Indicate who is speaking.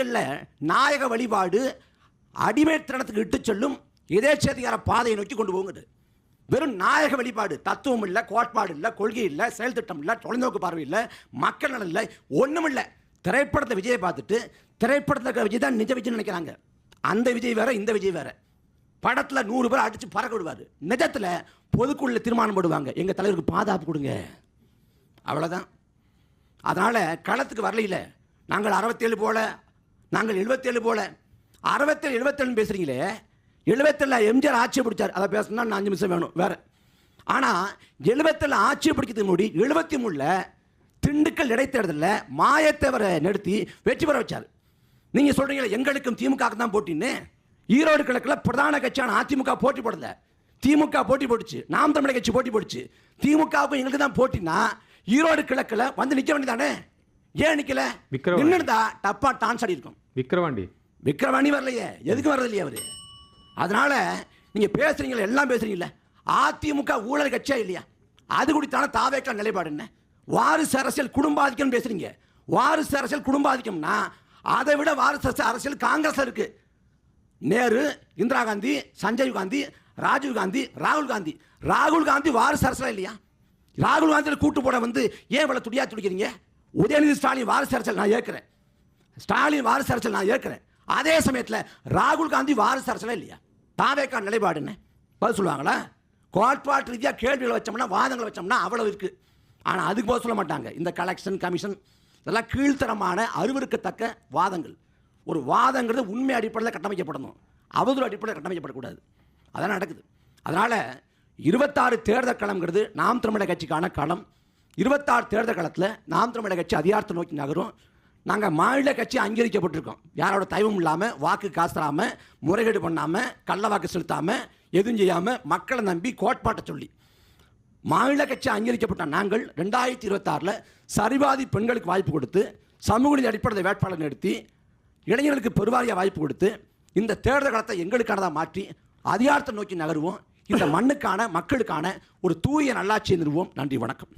Speaker 1: இல்ல நாயக வழிபாடு அடிமைத்தனத்துக்கு இட்டு செல்லும் எதேச்சதிகார பாதையை நோக்கி கொண்டு போகுது. வெறும் நாயக வழிபாடு தத்துவம் இல்லை கோட்பாடு இல்லை கொள்கை இல்லை செயல் திட்டம் இல்லை தொலைநோக்கு பார்வை இல்லை மக்கள் நலன் இல்லை ஒன்றும் இல்லை. திரைப்படத்தை விஜயை பார்த்துட்டு திரைப்படத்தில் விஜய் தான் நிஜ விஜய் நினைக்கிறாங்க. அந்த விஜய் வேற இந்த விஜய் வேற. படத்தில் நூறு பேர் அடித்து பறக்க விடுவார். நிஜத்தில் பொதுக்குள்ள தீர்மானம் போடுவாங்க. எங்கள் தலைவருக்கு பாதுகாப்பு கொடுங்க. அவ்வளோதான் அதனால் களத்துக்கு வரலையில. நாங்கள் அறுபத்தேழு போல நாங்கள் எழுபத்தேழு போல. அறுபத்தேழு எழுபத்தேழு பேசுகிறீங்களே எழுபத்தேழு எம்ஜிஆர் ஆட்சி பிடிச்சார். அதை பேசணும்னா நான் அஞ்சு நிமிஷம் வேணும் வேற. ஆனால் எழுபத்தேழு ஆட்சி பிடிக்கிறதுக்கு முன்னாடி எழுபத்தி மூணில் திண்டுக்கல் இடைத்தேர்தலில் மாயத்தேவரை நிறுத்தி வெற்றி பெற வச்சார். நீங்கள் சொல்கிறீங்களே எங்களுக்கும் திமுக தான் போட்டின்னு? ஈரோடு கிழக்கில் பிரதான கட்சியான அதிமுக போட்டி போடல. திமுக போட்டி போட்டுச்சு. நாம் தமிழர் கட்சி போட்டி போட்டுச்சு. திமுகவுக்கும் எங்களுக்கு தான் போட்டினா ஈரோடு கிழக்கில் வந்து நிற்க வேண்டியதானே ஏன் நிற்கல. நின்றுதா டப்பா டான்ஸ் ஆடி இருக்கும்
Speaker 2: விக்ரவாண்டி
Speaker 1: விக்ரவாணி வரலையே. எதுக்கு வரதில்லையே அவர்? அவரு அதனால நீங்க பேசுறீங்களா? எல்லாம் பேசுறீங்கல்ல அதிமுக ஊழல் கட்சியா இல்லையா? அது குறித்தான தாவேக்கா நிலைப்பாடு என்ன? வாரிசு அரசியல் குடும்ப ஆதிக்கம் பேசுறீங்க. வாரிசு அரசியல் குடும்பாதிக்கம்னா அதை விட வாரிசு அரசு- அரசியல் காங்கிரஸ் இருக்கு. நேரு இந்திரா காந்தி சஞ்சய் காந்தி ராஜீவ் காந்தி ராகுல் காந்தி. ராகுல் காந்தி வாரிசு அரசியலா இல்லையா? ராகுல் காந்தியில் கூட்டு போட வந்து ஏன் இவ்வளோ துடியா துடிக்கிறீங்க? உதயநிதி ஸ்டாலின் வாரிசு அரசியல் நான் ஏற்கிறேன். ஸ்டாலின் வாரிசு அரசியல் நான் ஏற்கிறேன். அதே சமயத்தில் ராகுல் காந்தி வாரிசு அரசியலே இல்லையா? தாவேக்கா நிலைப்பாடு என்ன? பதில் சொல்லுவாங்களா? கோட்பாட்டு ரீதியாக கேள்விகளை வச்சோம்னா வாதங்களை வச்சோம்னா அவ்வளவு இருக்குது ஆனால் அதுக்கு போக சொல்ல மாட்டாங்க. இந்த கலெக்ஷன் கமிஷன் இதெல்லாம் கீழ்த்தரமான அருவருக்கத்தக்க வாதங்கள். ஒரு வாதங்கிறது உண்மை அடிப்படையில் கட்டமைக்கப்படணும். அவதூறு அடிப்படையில் கட்டமைக்கப்படக்கூடாது. அதான் நடக்குது. அதனால் இருபத்தாறு தேர்தல் களம்ங்கிறது நாம் தமிழக கட்சிக்கான களம். இருபத்தாறு தேர்தல் களத்தில் நாம் தமிழக கட்சி அதிகாரத்தை நோக்கி நகரும். நாங்கள் மாநில கட்சி அங்கீகரிக்கப்பட்டிருக்கோம். யாரோட தயவும் இல்லாமல் வாக்கு காசுறாமல் முறைகேடு பண்ணாமல் கள்ள வாக்கு செலுத்தாமல் எதுவும் செய்யாமல் மக்களை நம்பி கோட்பாட்டை சொல்லி. மாநில கட்சி அங்கீகரிக்கப்பட்ட நாங்கள் ரெண்டாயிரத்தி இருபத்தாறில் சரிவாதி பெண்களுக்கு வாய்ப்பு கொடுத்து சமூக நீதி அடிப்படையில் வேட்பாளர் நிறுத்தி இளைஞர்களுக்கு பெருவாரியாக வாய்ப்பு கொடுத்து இந்த தேர்தல் களத்தை எங்களுக்கானதாக மாற்றி அதிகாரத்தை நோக்கி நகருவோம். இந்த மண்ணுக்கான மக்களுக்கான ஒரு தூய நல்லாட்சியை நிறுவோம். நன்றி வணக்கம்.